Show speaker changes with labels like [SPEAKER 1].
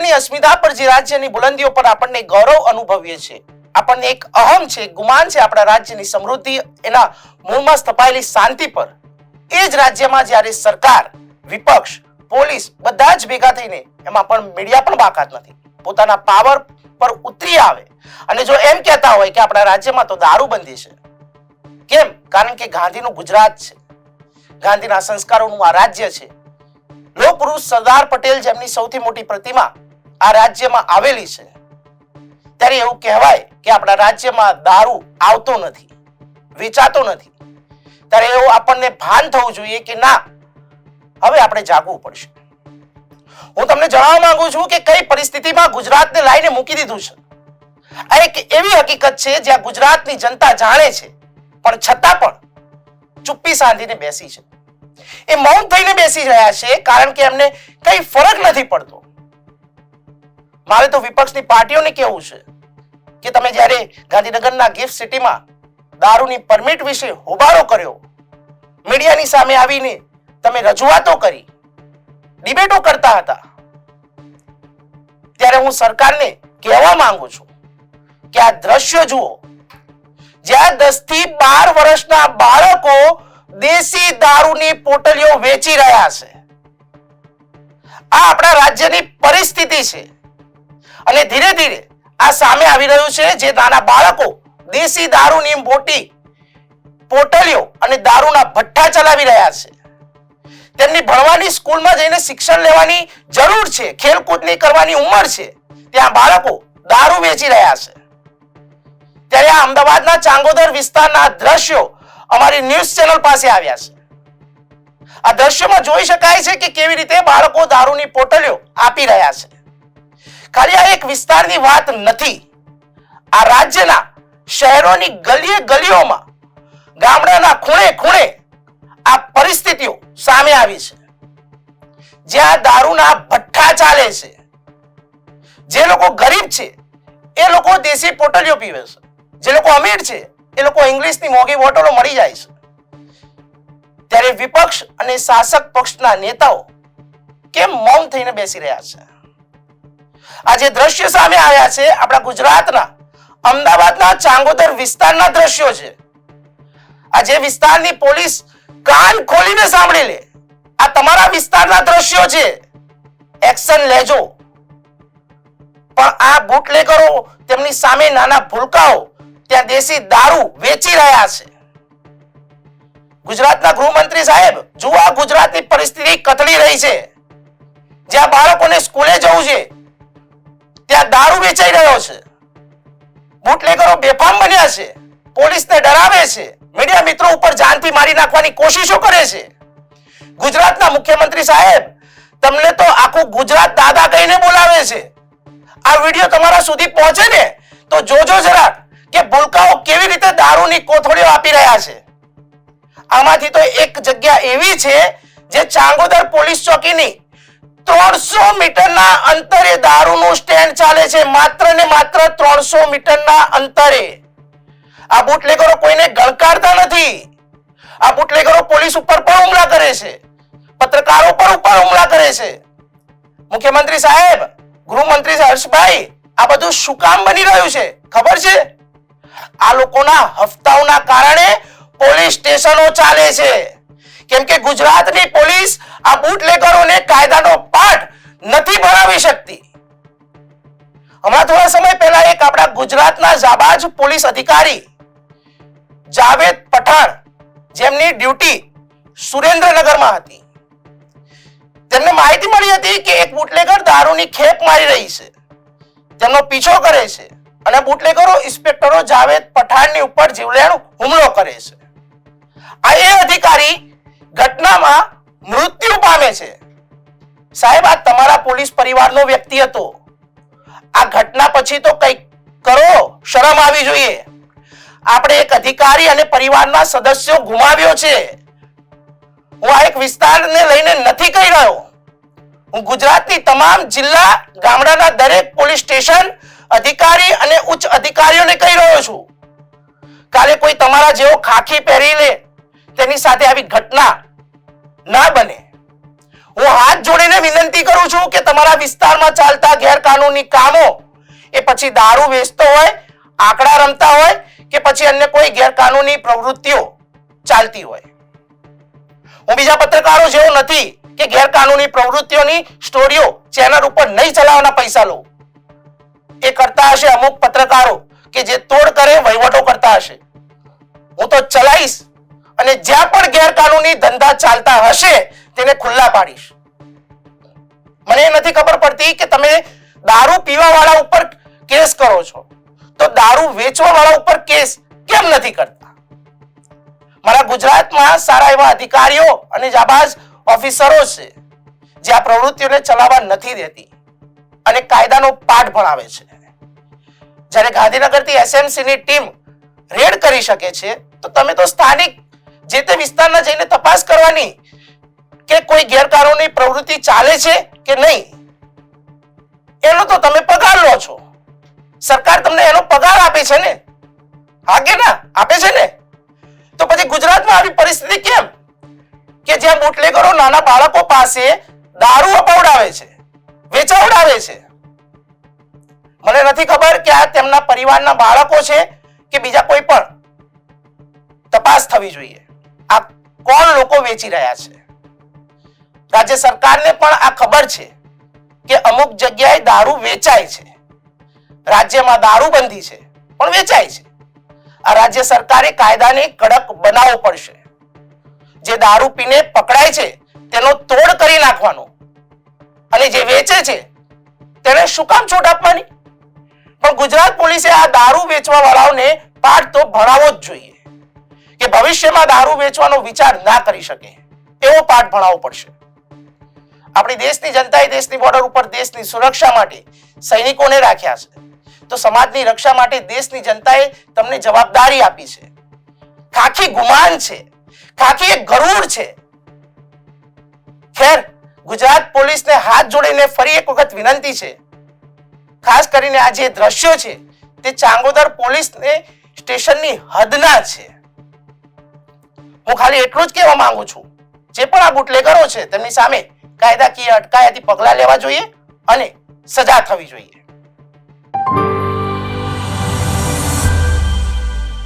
[SPEAKER 1] રાજ્યની અસ્મિતા પર, જે રાજ્યની બુલંદીઓ પર આપણને ગૌરવ અનુભવીએ છીએ. આપણને એક અહમ છે ગુમાન છે આપણા રાજ્યની સમૃદ્ધિ, એના મૂળમાં સ્થપાયેલી શાંતિ પર. એ જ રાજ્યમાં જ્યારે સરકાર, વિપક્ષ, પોલીસ બધા જ ભેગા થઈને, એમાં પણ મીડિયા પણ બાકાત નથી. પોતાના પાવર પર ઉતરી આવે. અને જો એમ કહેતા હોય કે આપણા રાજ્યમાં તો દારૂબંધી છે. કેમ? કારણ કે ગાંધીનું ગુજરાત છે. ગાંધીના સંસ્કારોનું આ રાજ્ય છે. લોકપુરુષ સરદાર પટેલ જેમની સૌથી મોટી પ્રતિમા આ રાજ્યમાં આવેલી છે. ત્યારે એવું કહેવાય કે આપણા રાજ્યમાં દારૂ આવતો નથી, વેચાતો નથી. ત્યારે એવું આપણને ભાન થવું જોઈએ કે ના, હવે આપણે જાગવું પડશે. હું તમને જણાવવા માંગુ છું કે કઈ પરિસ્થિતિમાં ગુજરાતને લાઈને મૂકી દીધું છે. આ એક એવી હકીકત છે જ્યાં ગુજરાતની જનતા જાણે છે, પણ છતાં પણ ચુપ્પી સાંધીને બેસી છે. એ મૌન થઈને બેસી રહ્યા છે કારણ કે એમને કઈ ફરક નથી પડતો. મારે તો વિપક્ષની પાર્ટીઓને કેવું છે કે તમે જ્યારે ગાંધીનગરના ગિફ્ટ સિટીમાં દારૂની પરમિટ વિશે હોબાળો કર્યો, મીડિયાની સામે આવીને તમે રજૂઆતો કરી, ડિબેટો કરતા હતા, ત્યારે હું સરકારને કહેવા માંગુ છું કે આ દ્રશ્ય જુઓ. જ્યાં દસથી બાર વર્ષના બાળકો દેશી દારૂની પોટલીઓ વેચી રહ્યા છે. આ આપણા રાજ્યની પરિસ્થિતિ છે. અને ધીરે ધીરે આ સામે આવી રહ્યું છે જે નાના બાળકો દેશી દારૂની મોટી પોટલીઓ અને દારૂના ભઠ્ઠા ચલાવી રહ્યા છે. તેમની ભણવાની સ્કૂલમાં જઈને શિક્ષણ લેવાની જરૂર છે, ખેલકૂદની કરવાની ઉંમર છે. ત્યાં બાળકો દારૂ વેચી રહ્યા છે. ત્યારે આ અમદાવાદના ચાંગોદર વિસ્તારના દ્રશ્યો અમારી ન્યૂઝ ચેનલ પાસે આવ્યા છે. આ દ્રશ્યોમાં જોઈ શકાય છે કે કેવી રીતે બાળકો દારૂની પોટલીઓ આપી રહ્યા છે. ખાલી આ એક વિસ્તારની વાત નથી. આ રાજ્યના શહેરોની ગલીએ ગલીઓમાં, ગામડાના ખૂણે ખૂણે આ પરિસ્થિતિઓ સામે આવી છે. જ્યાં દારૂના ભઠ્ઠા ચાલે છે. જે લોકો ગરીબ છે, એ લોકો દેશી પોટલીઓ પીવે છે. જે લોકો અમીર છે, એ લોકો ઇંગ્લિશની મોંઘી બોટલો મળી જાય છે. ત્યારે વિપક્ષ અને શાસક પક્ષના નેતાઓ કેમ મૌન થઈને બેસી રહ્યા છે? આ દ્રશ્ય સામે આવ્યા છે, આપણા ગુજરાતના, અમદાવાદના, ચાંગોદર વિસ્તારના દ્રશ્યો છે. આ જે વિસ્તારની પોલીસ કાન ખોલીને સાંભળી લે. આ તમારા વિસ્તારના દ્રશ્યો છે. એક્શન લેજો. પણ આ બુટલેગરો તેમની સામે નાના ભૂલકાઓ, ત્યાં દેશી દારૂ વેચી રહ્યા છે. ગુજરાતના ગૃહમંત્રી સાહેબ, જુઓ આ ગુજરાતની પરિસ્થિતિ કથળી રહી છે. જ્યાં બાળકોને સ્કૂલે જવું છે ત્યાં દારૂ વેચાઈ રહ્યો છે. બુટલેગરો બેફામ બન્યા છે. પોલીસને ડરાવે છે. મીડિયા મિત્રો ઉપર જાનથી મારી નાખવાની કોશિશો કરે છે. ગુજરાતના મુખ્યમંત્રી સાહેબ, તમને તો આખું ગુજરાત દાદા કહીને બોલાવે છે. આ વીડિયો તમારા સુધી પહોંચે ને, તો જોજો જરાક કે ભૂલકાઓ કેવી રીતે દારૂની કોથળીઓ આપી રહ્યા છે. આમાંથી તો એક જગ્યા એવી છે, જે ચાંગોદર પોલીસ ચોકીની ત્રણસો મીટરના અંતરે દારૂનું સ્ટેન્ડ ચાલે છે. માત્ર ને માત્ર ત્રણસો મીટરના અંતરે. આ બુટલેગરો કોઈને ગણકારતા નથી. આ બુટલેગરો પોલીસ ઉપર પણ હુમલા કરે છે. પત્રકારો પર ઉપર હુમલા કરે છે. મુખ્યમંત્રી સાહેબ, ગૃહમંત્રી હર્ષભાઈ, આ બધું શું કામ બની રહ્યું છે? ખબર છે? આ લોકોના હફતાઓના કારણે પોલીસ સ્ટેશનો ચાલે છે. કેમ કે ગુજરાતની પોલીસ આ બુટલેગરોને કાયદાનો નથી ભણાવી શકતી. હમણાં થોડા સમય પહેલા એક આપણા ગુજરાતના જાબાજ પોલીસ અધિકારી, જાવેદ પઠાણ, જેમની ડ્યુટી સુરેન્દ્રનગરમાં હતી. તેમને માહિતી મળી હતી કે એક બુટલેગર દારૂની ખેપ મારી રહી છે. તેમનો પીછો કરે છે અને બુટલેગરો ઇન્સ્પેક્ટરો જાવેદ પઠાણની ઉપર જીવલેણ હુમલો કરે છે. આ એ અધિકારી ઘટનામાં મૃત્યુ પામે છે. સાહેબ, આ તમારા પોલીસ પરિવારનો વ્યક્તિ હતો. આ ઘટના પછી તો કંઈક કરો, શરમ આવી જોઈએ. આપણે એક અધિકારી અને પરિવારના સદસ્યો ગુમાવ્યો છે. હું આ એક વિસ્તારને લઈને નથી કહી રહ્યો. હું ગુજરાતની તમામ જિલ્લા ગામડાના દરેક પોલીસ સ્ટેશન અધિકારી અને ઉચ્ચ અધિકારીઓને કહી રહ્યો છું. કાલે કોઈ તમારા જેવો ખાખી પહેરીને તેની સાથે આવી ઘટના ના બને. હું હાથ જોડીને વિનંતી કરું છું કે તમારા વિસ્તારમાં ચાલતા ગેરકાનૂની કામો એ પછી દારૂ વેચતો હોય, આંકડા રમતા હોય કે પછી અન્ય કોઈ ગેરકાનૂની પ્રવૃત્તિઓ ચાલતી હોય. હું બીજા પત્રકારો જેવો નથી કે ગેરકાનૂની પ્રવૃત્તિઓની સ્ટોરીઓ ચેનલ ઉપર નહીં ચલાવવાના પૈસા લઉં. એ કરતા હશે અમુક પત્રકારો કે જે તોડ કરે, વહીવટો કરતા હશે. હું તો ચલાવીશ અને જ્યાં પણ ગેરકાનૂની ધંધા ચાલતા હશે તેને ખુલ્લા પાડીશ. મને નથી ખબર પડતી કે તમે દારૂ પીવા વાળા ઉપર કેસ કરો છો. તો દારૂ વેચવા વાળા ઉપર કેસ કેમ નથી કરતા? મારા ગુજરાતમાં સારા એવા અધિકારીઓ અને જાબાજ ઓફિસરો છે, જે આ પ્રવૃત્તિઓને ચલાવવા નથી દેતી અને કાયદાનો પાઠ ભણાવે છે. જ્યારે ગાંધીનગરથી એસએમસી ની ટીમ રેડ કરી શકે છે, તો તમે તો સ્થાનિક જે તે વિસ્તારમાં જઈને તપાસ કરવાની કે કોઈ ગેરકાનૂની પ્રવૃત્તિ ચાલે છે કે નહીં? એનો તો તમે પગાર લો છો. સરકાર તમને એનો પગાર આપે છે ને? હા કે ના, આપે છે ને? તો પછી ગુજરાતમાં આવી પરિસ્થિતિ કેમ? કે જ્યાં બુટલેગરો નાના બાળકો પાસે દારૂ અપાવડાવે છે, વેચાવડાવે છે. મને નથી ખબર કે આ તેમના પરિવારના બાળકો છે કે બીજા કોઈ પણ. તપાસ થવી જોઈએ. આ કોણ લોકો વેચી રહ્યા છે? રાજ્ય સરકારને પણ આ ખબર છે કે અમુક જગ્યાએ દારૂ વેચાય છે. રાજ્યમાં દારૂબંધી છે, પણ વેચાય છે. આ રાજ્ય સરકારે કાયદાને કડક બનાવવો પડશે. જે દારૂ પીને પકડાય છે, તેનો તોડ કરી નાખવાનો. અને જે વેચે છે, તેને શું કામ છૂટ આપવાની? પણ ગુજરાત પોલીસે આ દારૂ વેચવા વાળાઓને પાઠ તો ભણાવવો જ જોઈએ. કે ભવિષ્યમાં દારૂ વેચવાનો વિચાર ના કરી શકે. એવો પાઠ ભણાવવો પડશે. આપણી દેશની જનતાએ દેશની બોર્ડર ઉપર દેશની સુરક્ષા માટે સૈનિકોને રાખ્યા છે. તો સમાજની રક્ષા માટે દેશની જનતાએ તમને જવાબદારી આપી છે. ખાખી ગુમાન છે. ખાખી એક ગરુડ છે. ખેર, ગુજરાત પોલીસને હાથ જોડીને ફરી એક વખત વિનંતી છે. ખાસ કરીને આ જે દ્રશ્યો છે, તે ચાંગોદર પોલીસને સ્ટેશનની હદના છે. હું ખાલી એટલું જ કહેવા માંગુ છું. જે પણ આ બુટલેગરો છે, તેમની સામે કાયદાકીય અટકાયતી પગલાં લેવા જોઈએ અને સજા થવી જોઈએ.